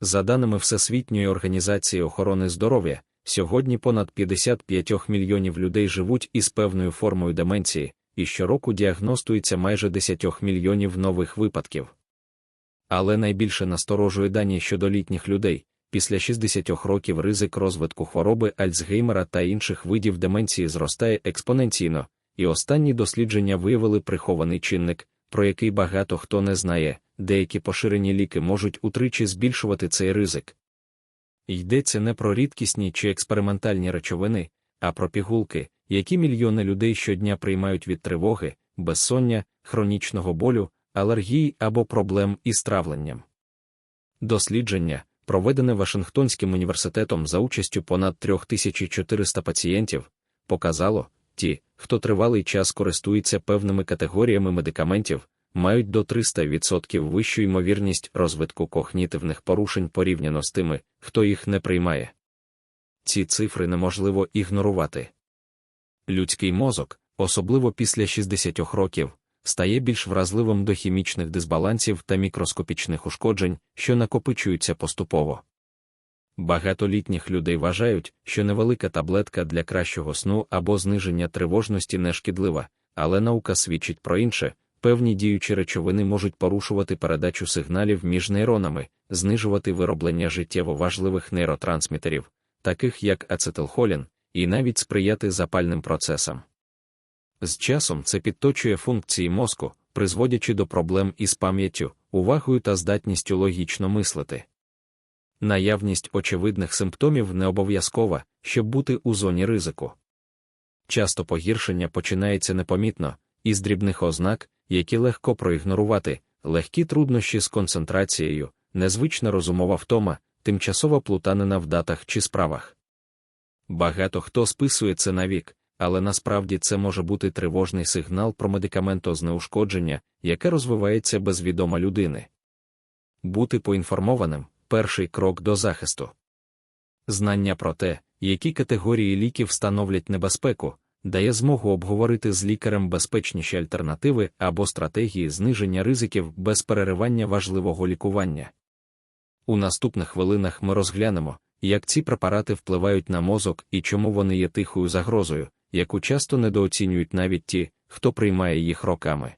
За даними Всесвітньої організації охорони здоров'я, сьогодні понад 55 мільйонів людей живуть із певною формою деменції, і щороку діагностується майже 10 мільйонів нових випадків. Але найбільше насторожує дані щодо літніх людей. Після 60 років ризик розвитку хвороби Альцгеймера та інших видів деменції зростає експоненційно, і останні дослідження виявили прихований чинник, про який багато хто не знає, деякі поширені ліки можуть утричі збільшувати цей ризик. Йдеться не про рідкісні чи експериментальні речовини, а про пігулки, які мільйони людей щодня приймають від тривоги, безсоння, хронічного болю, алергії або проблем із травленням. Дослідження, проведене Вашингтонським університетом за участю понад 3400 пацієнтів, показало, ті, хто тривалий час користується певними категоріями медикаментів, мають до 300% вищу ймовірність розвитку когнітивних порушень порівняно з тими, хто їх не приймає. Ці цифри неможливо ігнорувати. Людський мозок, особливо після 60 років, стає більш вразливим до хімічних дисбалансів та мікроскопічних ушкоджень, що накопичуються поступово. Багатолітніх людей вважають, що невелика таблетка для кращого сну або зниження тривожності не шкідлива, але наука свідчить про інше, певні діючі речовини можуть порушувати передачу сигналів між нейронами, знижувати вироблення життєво важливих нейротрансмітерів, таких як ацетилхолін, і навіть сприяти запальним процесам. З часом це підточує функції мозку, призводячи до проблем із пам'яттю, увагою та здатністю логічно мислити. Наявність очевидних симптомів не обов'язкова, щоб бути у зоні ризику. Часто погіршення починається непомітно, із дрібних ознак, які легко проігнорувати, легкі труднощі з концентрацією, незвична розумова втома, тимчасова плутанина в датах чи справах. Багато хто списує це на вік, але насправді це може бути тривожний сигнал про медикаментознеушкодження, яке розвивається без відома людини. Бути поінформованим перший крок до захисту. Знання про те, які категорії ліків становлять небезпеку, дає змогу обговорити з лікарем безпечніші альтернативи або стратегії зниження ризиків без переривання важливого лікування. У наступних хвилинах ми розглянемо, як ці препарати впливають на мозок і чому вони є тихою загрозою, яку часто недооцінюють навіть ті, хто приймає їх роками.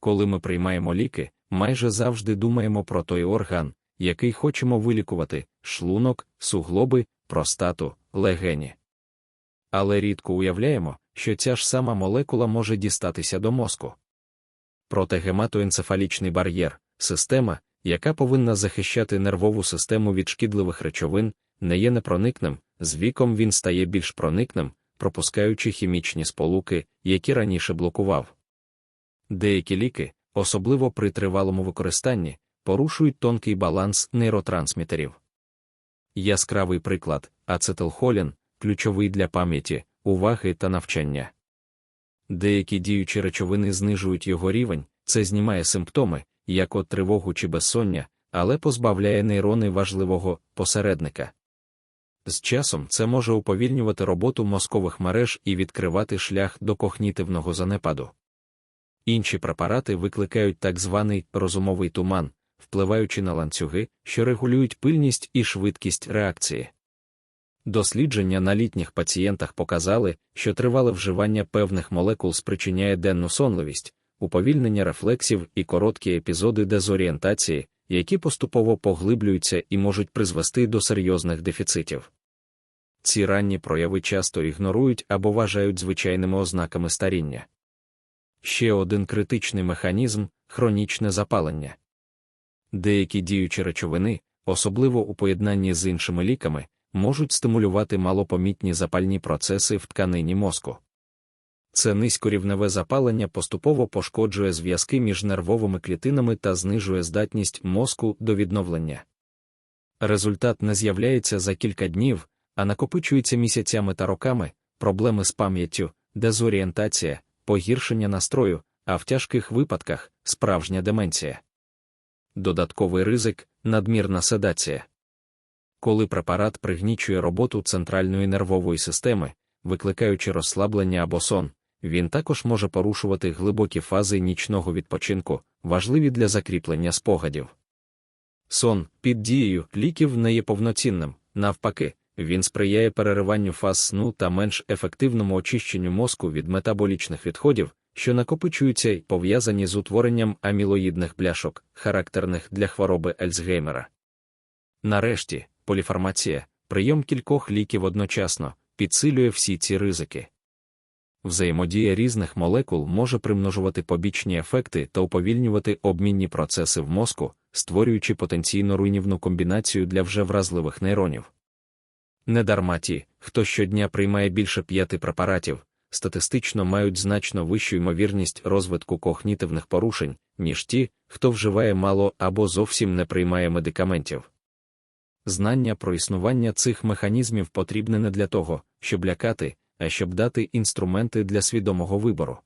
Коли ми приймаємо ліки, майже завжди думаємо про той орган, який хочемо вилікувати шлунок, суглоби, простату, легені. Але рідко уявляємо, що ця ж сама молекула може дістатися до мозку. Проте гематоенцефалічний бар'єр, система, яка повинна захищати нервову систему від шкідливих речовин, не є непроникним, з віком він стає більш проникним, пропускаючи хімічні сполуки, які раніше блокував. Деякі ліки, особливо при тривалому використанні, порушують тонкий баланс нейротрансмітерів. Яскравий приклад ацетилхолін, ключовий для пам'яті, уваги та навчання. Деякі діючі речовини знижують його рівень, це знімає симптоми, як от тривогу чи безсоння, але позбавляє нейрони важливого посередника. З часом це може уповільнювати роботу мозкових мереж і відкривати шлях до когнітивного занепаду. Інші препарати викликають так званий розумовий туман, впливаючи на ланцюги, що регулюють пильність і швидкість реакції. Дослідження на літніх пацієнтах показали, що тривале вживання певних молекул спричиняє денну сонливість, уповільнення рефлексів і короткі епізоди дезорієнтації, які поступово поглиблюються і можуть призвести до серйозних дефіцитів. Ці ранні прояви часто ігнорують або вважають звичайними ознаками старіння. Ще один критичний механізм хронічне запалення. Деякі діючі речовини, особливо у поєднанні з іншими ліками, можуть стимулювати малопомітні запальні процеси в тканині мозку. Це низькорівневе запалення поступово пошкоджує зв'язки між нервовими клітинами та знижує здатність мозку до відновлення. Результат не з'являється за кілька днів, а накопичується місяцями та роками, проблеми з пам'яттю, дезорієнтація, погіршення настрою, а в тяжких випадках справжня деменція. Додатковий ризик надмірна седація. Коли препарат пригнічує роботу центральної нервової системи, викликаючи розслаблення або сон, він також може порушувати глибокі фази нічного відпочинку, важливі для закріплення спогадів. Сон під дією ліків не є повноцінним, навпаки, він сприяє перериванню фаз сну та менш ефективному очищенню мозку від метаболічних відходів, що накопичуються й пов'язані з утворенням амілоїдних бляшок, характерних для хвороби Альцгеймера. Нарешті, поліфармація, прийом кількох ліків одночасно, підсилює всі ці ризики. Взаємодія різних молекул може примножувати побічні ефекти та уповільнювати обмінні процеси в мозку, створюючи потенційно руйнівну комбінацію для вже вразливих нейронів. Недарма ті, хто щодня приймає більше п'яти препаратів, статистично мають значно вищу ймовірність розвитку когнітивних порушень, ніж ті, хто вживає мало або зовсім не приймає медикаментів. Знання про існування цих механізмів потрібне не для того, щоб лякати, а щоб дати інструменти для свідомого вибору.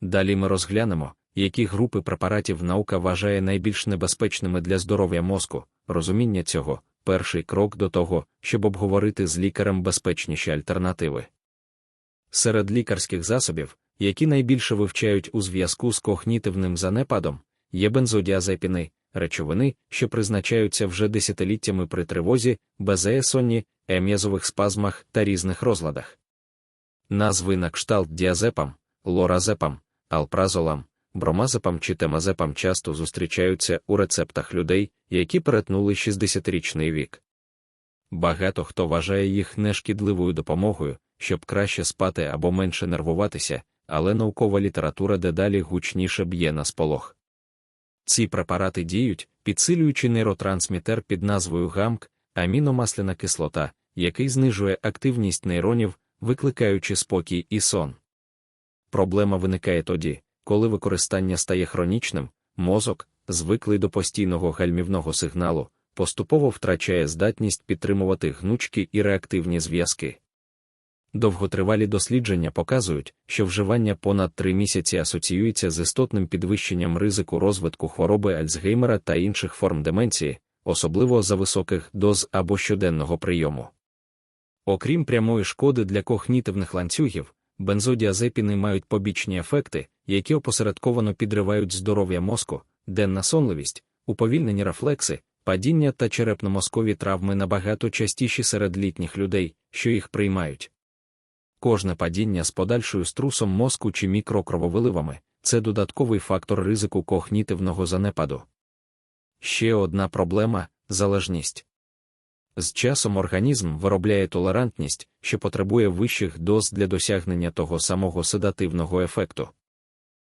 Далі ми розглянемо, які групи препаратів наука вважає найбільш небезпечними для здоров'я мозку, розуміння цього перший крок до того, щоб обговорити з лікарем безпечніші альтернативи. Серед лікарських засобів, які найбільше вивчають у зв'язку з когнітивним занепадом, є бензодіазепіни, речовини, що призначаються вже десятиліттями при тривозі, безеесонні, ем'язових спазмах та різних розладах. Назви на кшталт діазепам, лоразепам, алпразолам, бромазепам чи темазепам часто зустрічаються у рецептах людей, які перетнули 60-річний вік. Багато хто вважає їх нешкідливою допомогою, щоб краще спати або менше нервуватися, але наукова література дедалі гучніше б'є на сполох. Ці препарати діють, підсилюючи нейротрансмітер під назвою ГАМК, аміномасляна кислота, який знижує активність нейронів, викликаючи спокій і сон. Проблема виникає тоді, коли використання стає хронічним, мозок, звиклий до постійного гальмівного сигналу, поступово втрачає здатність підтримувати гнучкі і реактивні зв'язки. Довготривалі дослідження показують, що вживання понад три місяці асоціюється з істотним підвищенням ризику розвитку хвороби Альцгеймера та інших форм деменції, особливо за високих доз або щоденного прийому. Окрім прямої шкоди для когнітивних ланцюгів, бензодіазепіни мають побічні ефекти, які опосередковано підривають здоров'я мозку, денна сонливість, уповільнені рефлекси, падіння та черепно-мозкові травми набагато частіші серед літніх людей, що їх приймають. Кожне падіння з подальшою струсом мозку чи мікрокрововиливами це додатковий фактор ризику когнітивного занепаду. Ще одна проблема залежність. З часом організм виробляє толерантність, що потребує вищих доз для досягнення того самого седативного ефекту.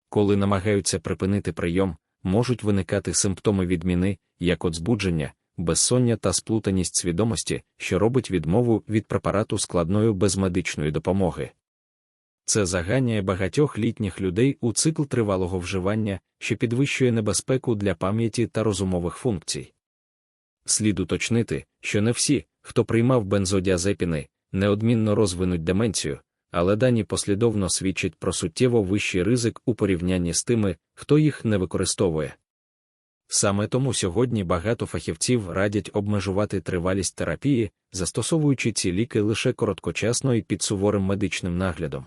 Коли намагаються припинити прийом, можуть виникати симптоми відміни, як от збудження, безсоння та сплутаність свідомості, що робить відмову від препарату складною без медичної допомоги. Це заганяє багатьох літніх людей у цикл тривалого вживання, що підвищує небезпеку для пам'яті та розумових функцій. Слід уточнити, що не всі, хто приймав бензодіазепіни, неодмінно розвинуть деменцію, але дані послідовно свідчать про суттєво вищий ризик у порівнянні з тими, хто їх не використовує. Саме тому сьогодні багато фахівців радять обмежувати тривалість терапії, застосовуючи ці ліки лише короткочасно і під суворим медичним наглядом.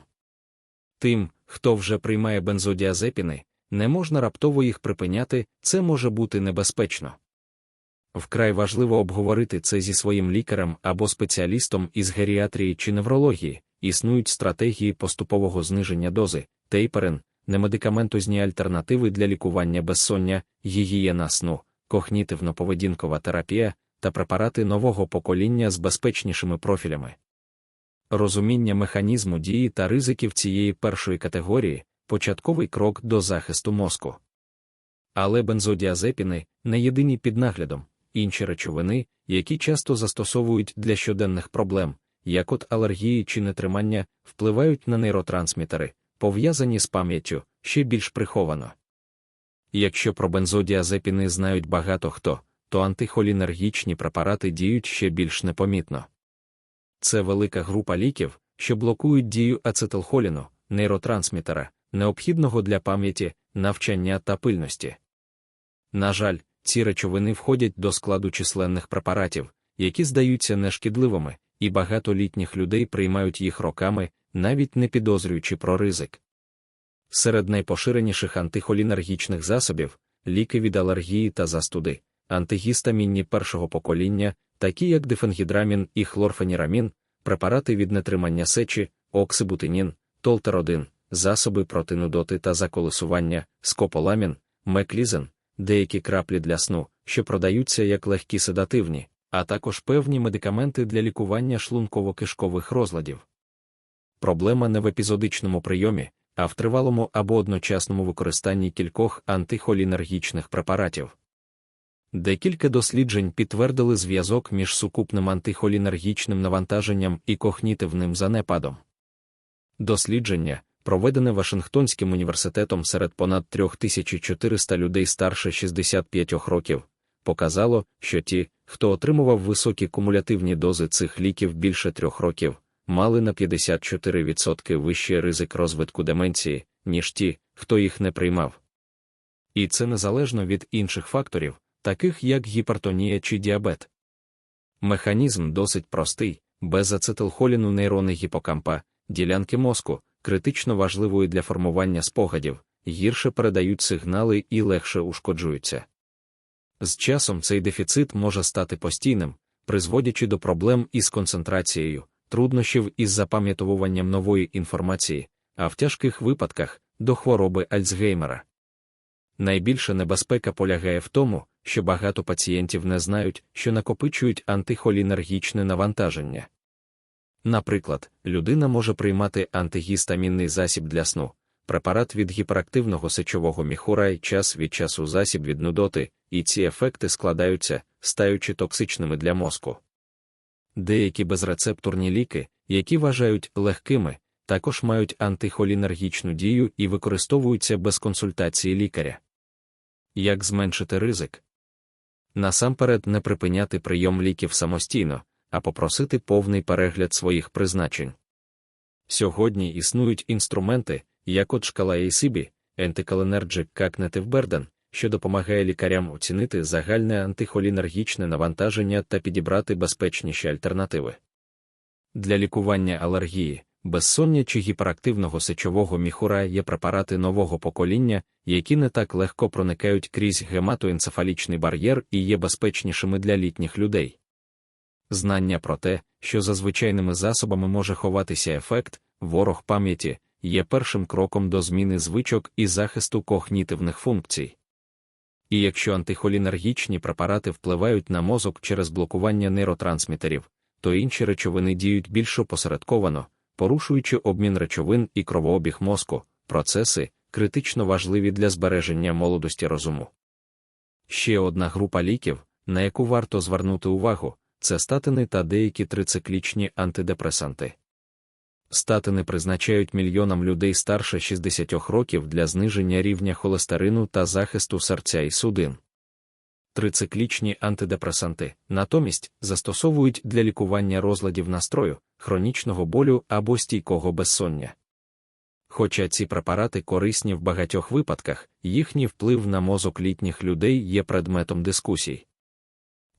Тим, хто вже приймає бензодіазепіни, не можна раптово їх припиняти, це може бути небезпечно. Вкрай важливо обговорити це зі своїм лікарем або спеціалістом із геріатрії чи неврології, існують стратегії поступового зниження дози, тейперен, немедикаментозні альтернативи для лікування безсоння, гігієна сну, когнітивно-поведінкова терапія та препарати нового покоління з безпечнішими профілями. Розуміння механізму дії та ризиків цієї першої категорії початковий крок до захисту мозку. Але бензодіазепіни не єдині під наглядом, інші речовини, які часто застосовують для щоденних проблем, як от алергії чи нетримання, впливають на нейротрансмітери, пов'язані з пам'яттю, ще більш приховано. Якщо про бензодіазепіни знають багато хто, то антихолінергічні препарати діють ще більш непомітно. Це велика група ліків, що блокують дію ацетилхоліну, нейротрансмітера, необхідного для пам'яті, навчання та пильності. На жаль, ці речовини входять до складу численних препаратів, які здаються нешкідливими, і багато літніх людей приймають їх роками, навіть не підозрюючи про ризик. Серед найпоширеніших антихолінергічних засобів ліки від алергії та застуди, антигістамінні першого покоління, такі як дифенгідрамін і хлорфенірамін, препарати від нетримання сечі, оксибутинін, толтеродин, засоби проти нудоти та заколесування, скополамін, меклізен, деякі краплі для сну, що продаються як легкі седативні, а також певні медикаменти для лікування шлунково-кишкових розладів. Проблема не в епізодичному прийомі, а в тривалому або одночасному використанні кількох антихолінергічних препаратів. Декілька досліджень підтвердили зв'язок між сукупним антихолінергічним навантаженням і когнітивним занепадом. Дослідження, проведене Вашингтонським університетом серед понад 3400 людей старше 65 років, показало, що ті, хто отримував високі кумулятивні дози цих ліків більше трьох років, мали на 54% вищий ризик розвитку деменції, ніж ті, хто їх не приймав. І це незалежно від інших факторів, таких як гіпертонія чи діабет. Механізм досить простий, без ацетилхоліну нейрони гіпокампа, ділянки мозку, критично важливої для формування спогадів, гірше передають сигнали і легше ушкоджуються. З часом цей дефіцит може стати постійним, призводячи до проблем із концентрацією, труднощів із запам'ятовуванням нової інформації, а в тяжких випадках до хвороби Альцгеймера. Найбільша небезпека полягає в тому, що багато пацієнтів не знають, що накопичують антихолінергічне навантаження. Наприклад, людина може приймати антигістамінний засіб для сну, препарат від гіперактивного сечового міхура і час від часу засіб від нудоти, і ці ефекти складаються, стаючи токсичними для мозку. Деякі безрецептурні ліки, які вважають легкими, також мають антихолінергічну дію і використовуються без консультації лікаря. Як зменшити ризик? Насамперед не припиняти прийом ліків самостійно, а попросити повний перегляд своїх призначень. Сьогодні існують інструменти, як от шкала ACB, Ентикаленерджик Cognitive Burden, що допомагає лікарям оцінити загальне антихолінергічне навантаження та підібрати безпечніші альтернативи. Для лікування алергії, безсоння чи гіперактивного сечового міхура є препарати нового покоління, які не так легко проникають крізь гематоенцефалічний бар'єр і є безпечнішими для літніх людей. Знання про те, що за звичайними засобами може ховатися ефект, ворог пам'яті, є першим кроком до зміни звичок і захисту когнітивних функцій. І якщо антихолінергічні препарати впливають на мозок через блокування нейротрансмітерів, то інші речовини діють більш опосередковано, порушуючи обмін речовин і кровообіг мозку, процеси, критично важливі для збереження молодості розуму. Ще одна група ліків, на яку варто звернути увагу, це статини та деякі трициклічні антидепресанти. Статини призначають мільйонам людей старше 60 років для зниження рівня холестерину та захисту серця і судин. Трициклічні антидепресанти натомість застосовують для лікування розладів настрою, хронічного болю або стійкого безсоння. Хоча ці препарати корисні в багатьох випадках, їхній вплив на мозок літніх людей є предметом дискусій.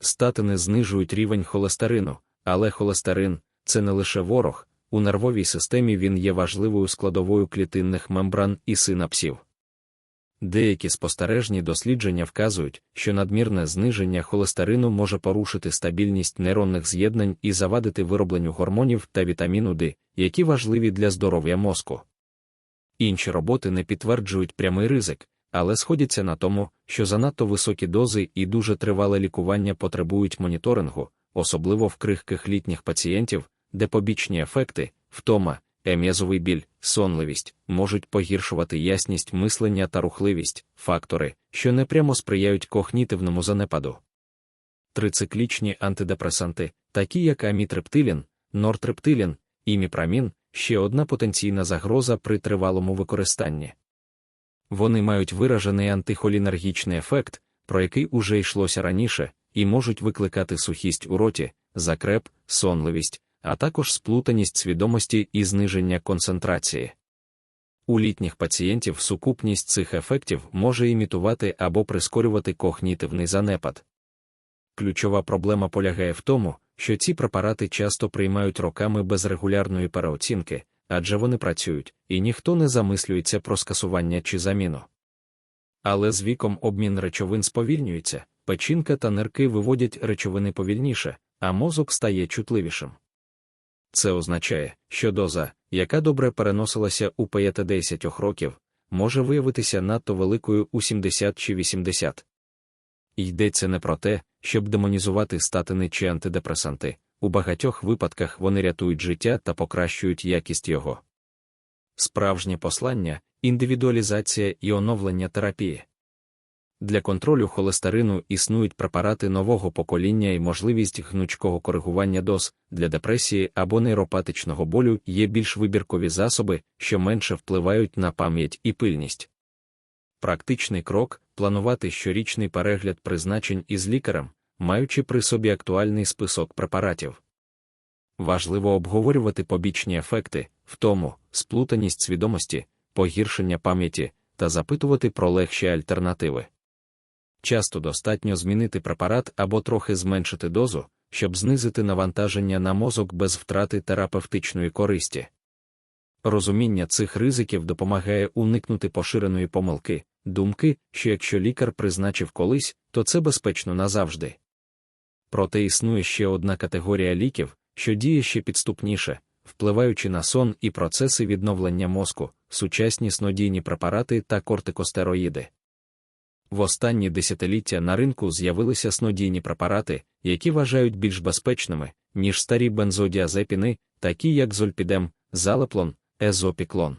Статини знижують рівень холестерину, але холестерин це не лише ворог, у нервовій системі він є важливою складовою клітинних мембран і синапсів. Деякі спостережні дослідження вказують, що надмірне зниження холестерину може порушити стабільність нейронних з'єднань і завадити виробленню гормонів та вітаміну D, які важливі для здоров'я мозку. Інші роботи не підтверджують прямий ризик, але сходяться на тому, що занадто високі дози і дуже тривале лікування потребують моніторингу, особливо в крихких літніх пацієнтів, де побічні ефекти, втома, ем'язовий біль, сонливість можуть погіршувати ясність мислення та рухливість, фактори, що непрямо сприяють когнітивному занепаду. Трициклічні антидепресанти, такі як амітрептилін, нортрептилін, іміпрамін, ще одна потенційна загроза при тривалому використанні. Вони мають виражений антихолінергічний ефект, про який уже йшлося раніше, і можуть викликати сухість у роті, закреп, сонливість, а також сплутаність свідомості і зниження концентрації. У літніх пацієнтів сукупність цих ефектів може імітувати або прискорювати когнітивний занепад. Ключова проблема полягає в тому, що ці препарати часто приймають роками без регулярної переоцінки, адже вони працюють, і ніхто не замислюється про скасування чи заміну. Але з віком обмін речовин сповільнюється, печінка та нирки виводять речовини повільніше, а мозок стає чутливішим. Це означає, що доза, яка добре переносилася у 5-10 років, може виявитися надто великою у 70 чи 80. Йдеться не про те, щоб демонізувати статини чи антидепресанти, у багатьох випадках вони рятують життя та покращують якість його. Справжнє послання індивідуалізація і оновлення терапії. Для контролю холестерину існують препарати нового покоління і можливість гнучкого коригування доз для депресії або нейропатичного болю є більш вибіркові засоби, що менше впливають на пам'ять і пильність. Практичний крок планувати щорічний перегляд призначень із лікарем, маючи при собі актуальний список препаратів. Важливо обговорювати побічні ефекти, втому, сплутаність свідомості, погіршення пам'яті та запитувати про легші альтернативи. Часто достатньо змінити препарат або трохи зменшити дозу, щоб знизити навантаження на мозок без втрати терапевтичної користі. Розуміння цих ризиків допомагає уникнути поширеної помилки, думки, що якщо лікар призначив колись, то це безпечно назавжди. Проте існує ще одна категорія ліків, що діє ще підступніше, впливаючи на сон і процеси відновлення мозку, сучасні снодійні препарати та кортикостероїди. В останні десятиліття на ринку з'явилися снодійні препарати, які вважають більш безпечними, ніж старі бензодіазепіни, такі як зольпідем, залеплон, езопіклон.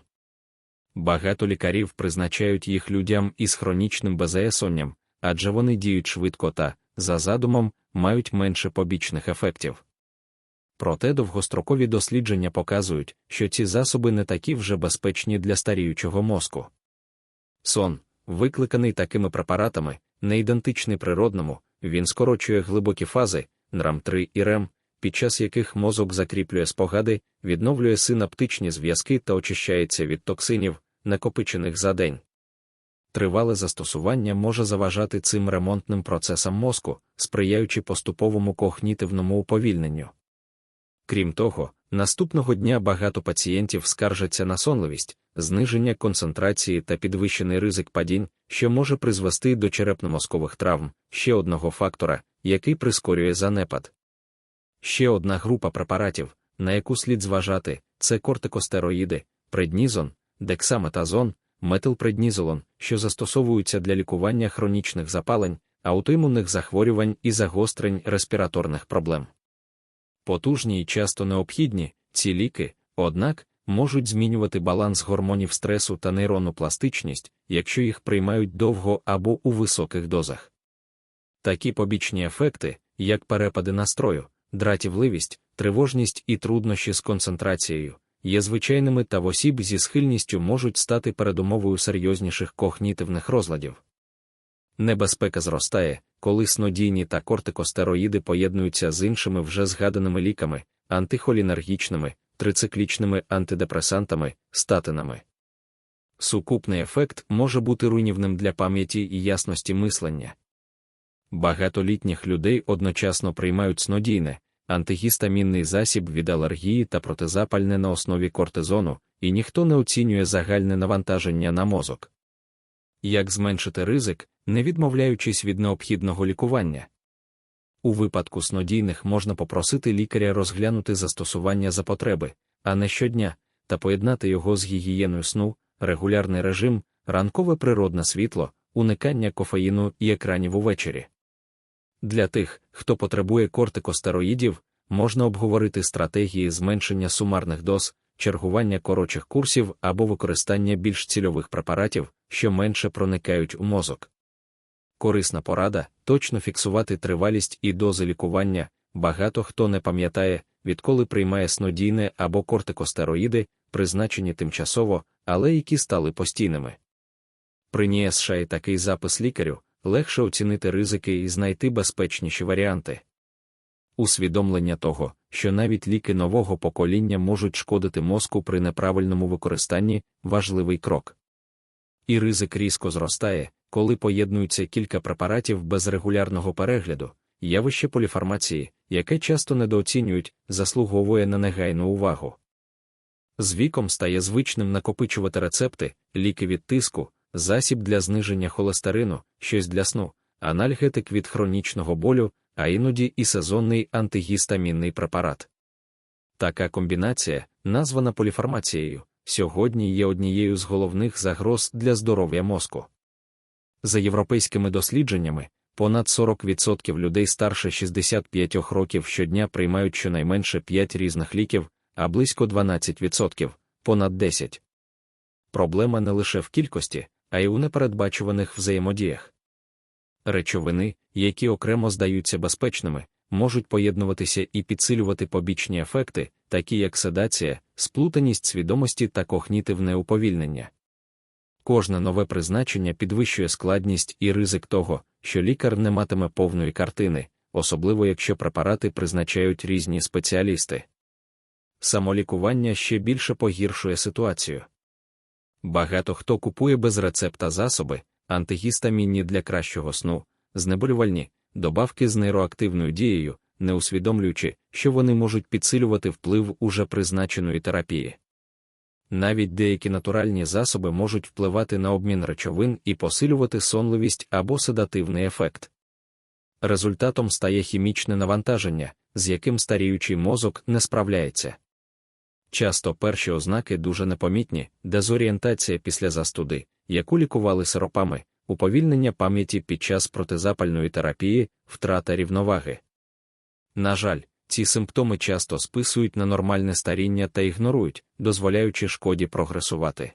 Багато лікарів призначають їх людям із хронічним безеясонням, адже вони діють швидко та, за задумом, мають менше побічних ефектів. Проте довгострокові дослідження показують, що ці засоби не такі вже безпечні для старіючого мозку. Сон, викликаний такими препаратами, не ідентичний природному, він скорочує глибокі фази, нрам 3 і РЕМ, під час яких мозок закріплює спогади, відновлює синаптичні зв'язки та очищається від токсинів, накопичених за день. Тривале застосування може заважати цим ремонтним процесам мозку, сприяючи поступовому когнітивному уповільненню. Крім того, наступного дня багато пацієнтів скаржаться на сонливість, зниження концентрації та підвищений ризик падінь, що може призвести до черепно-мозкових травм, ще одного фактора, який прискорює занепад. Ще одна група препаратів, на яку слід зважати, це кортикостероїди, преднізон, дексаметазон, метилпреднізолон, що застосовуються для лікування хронічних запалень, аутоімунних захворювань і загострень респіраторних проблем. Потужні і часто необхідні, ці ліки, однак, можуть змінювати баланс гормонів стресу та нейронну пластичність, якщо їх приймають довго або у високих дозах. Такі побічні ефекти, як перепади настрою, дратівливість, тривожність і труднощі з концентрацією, є звичайними та в осіб зі схильністю можуть стати передумовою серйозніших когнітивних розладів. Небезпека зростає, коли снодійні та кортикостероїди поєднуються з іншими вже згаданими ліками, антихолінергічними, трициклічними антидепресантами, статинами. Сукупний ефект може бути руйнівним для пам'яті і ясності мислення. Багато літніх людей одночасно приймають снодійне, антигістамінний засіб від алергії та протизапальне на основі кортизону, і ніхто не оцінює загальне навантаження на мозок. Як зменшити ризик, не відмовляючись від необхідного лікування? У випадку снодійних можна попросити лікаря розглянути застосування за потреби, а не щодня, та поєднати його з гігієною сну, регулярний режим, ранкове природне світло, уникання кофеїну і екранів увечері. Для тих, хто потребує кортикостероїдів, можна обговорити стратегії зменшення сумарних доз, чергування коротших курсів або використання більш цільових препаратів, що менше проникають у мозок. Корисна порада точно фіксувати тривалість і дози лікування. Багато хто не пам'ятає, відколи приймає снодійне або кортикостероїди, призначені тимчасово, але які стали постійними. При США такий запис лікарю легше оцінити ризики і знайти безпечніші варіанти. Усвідомлення того, що навіть ліки нового покоління можуть шкодити мозку при неправильному використанні важливий крок. І ризик різко зростає, коли поєднуються кілька препаратів без регулярного перегляду, явище поліфармації, яке часто недооцінюють, заслуговує на негайну увагу. З віком стає звичним накопичувати рецепти, ліки від тиску, засіб для зниження холестерину, щось для сну, анальгетик від хронічного болю, а іноді і сезонний антигістамінний препарат. Така комбінація, названа поліфармацією, сьогодні є однією з головних загроз для здоров'я мозку. За європейськими дослідженнями, понад 40% людей старше 65 років щодня приймають щонайменше 5 різних ліків, а близько 12% понад 10. Проблема не лише в кількості, а й у непередбачуваних взаємодіях. Речовини, які окремо здаються безпечними, можуть поєднуватися і підсилювати побічні ефекти, такі як седація, сплутаність свідомості та когнітивне уповільнення. Кожне нове призначення підвищує складність і ризик того, що лікар не матиме повної картини, особливо якщо препарати призначають різні спеціалісти. Самолікування ще більше погіршує ситуацію. Багато хто купує без рецепта засоби, антигістамінні для кращого сну, знеболювальні, добавки з нейроактивною дією, не усвідомлюючи, що вони можуть підсилювати вплив уже призначеної терапії. Навіть деякі натуральні засоби можуть впливати на обмін речовин і посилювати сонливість або седативний ефект. Результатом стає хімічне навантаження, з яким старіючий мозок не справляється. Часто перші ознаки дуже непомітні, дезорієнтація після застуди, яку лікували сиропами, уповільнення пам'яті під час протизапальної терапії, втрата рівноваги. На жаль, ці симптоми часто списують на нормальне старіння та ігнорують, дозволяючи шкоді прогресувати.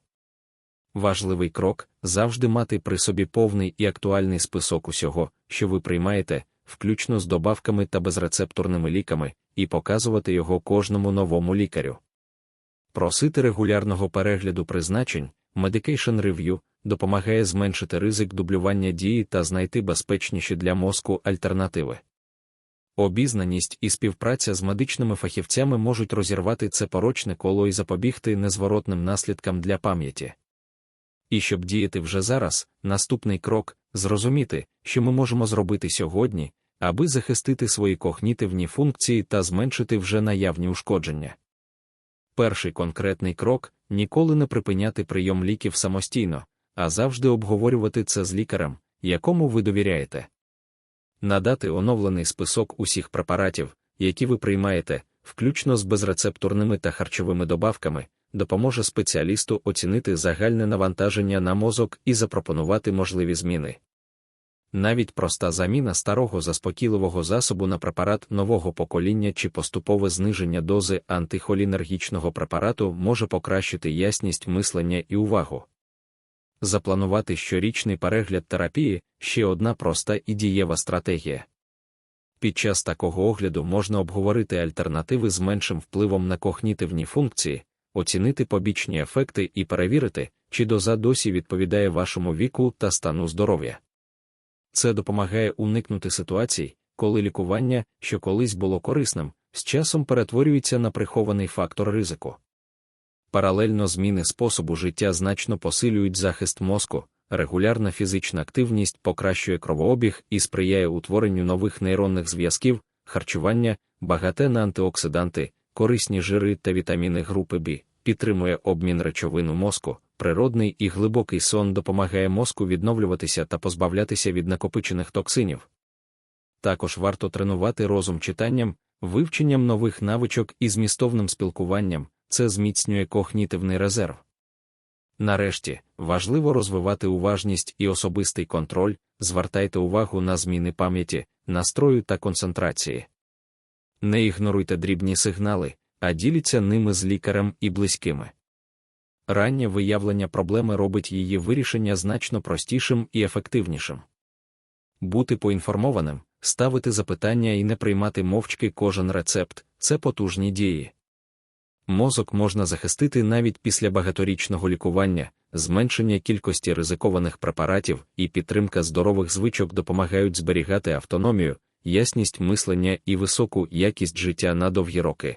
Важливий крок завжди мати при собі повний і актуальний список усього, що ви приймаєте, включно з добавками та безрецептурними ліками, і показувати його кожному новому лікарю. Просити регулярного перегляду призначень, Medication Review, допомагає зменшити ризик дублювання дії та знайти безпечніші для мозку альтернативи. Обізнаність і співпраця з медичними фахівцями можуть розірвати це порочне коло і запобігти незворотним наслідкам для пам'яті. І щоб діяти вже зараз, наступний крок зрозуміти, що ми можемо зробити сьогодні, аби захистити свої когнітивні функції та зменшити вже наявні ушкодження. Перший конкретний крок ніколи не припиняти прийом ліків самостійно, а завжди обговорювати це з лікарем, якому ви довіряєте. Надати оновлений список усіх препаратів, які ви приймаєте, включно з безрецептурними та харчовими добавками, допоможе спеціалісту оцінити загальне навантаження на мозок і запропонувати можливі зміни. Навіть проста заміна старого заспокійливого засобу на препарат нового покоління чи поступове зниження дози антихолінергічного препарату може покращити ясність мислення і увагу. Запланувати щорічний перегляд терапії ще одна проста і дієва стратегія. Під час такого огляду можна обговорити альтернативи з меншим впливом на когнітивні функції, оцінити побічні ефекти і перевірити, чи доза досі відповідає вашому віку та стану здоров'я. Це допомагає уникнути ситуацій, коли лікування, що колись було корисним, з часом перетворюється на прихований фактор ризику. Паралельно зміни способу життя значно посилюють захист мозку, регулярна фізична активність покращує кровообіг і сприяє утворенню нових нейронних зв'язків, харчування, багате на антиоксиданти, корисні жири та вітаміни групи Б, підтримує обмін речовин у мозку, природний і глибокий сон допомагає мозку відновлюватися та позбавлятися від накопичених токсинів. Також варто тренувати розум читанням, вивченням нових навичок і змістовним спілкуванням, це зміцнює когнітивний резерв. Нарешті, важливо розвивати уважність і особистий контроль, звертайте увагу на зміни пам'яті, настрою та концентрації. Не ігноруйте дрібні сигнали, а діліться ними з лікарем і близькими. Раннє виявлення проблеми робить її вирішення значно простішим і ефективнішим. Бути поінформованим, ставити запитання і не приймати мовчки кожен рецепт це потужні дії. Мозок можна захистити навіть після багаторічного лікування, зменшення кількості ризикованих препаратів і підтримка здорових звичок допомагають зберігати автономію, ясність мислення і високу якість життя на довгі роки.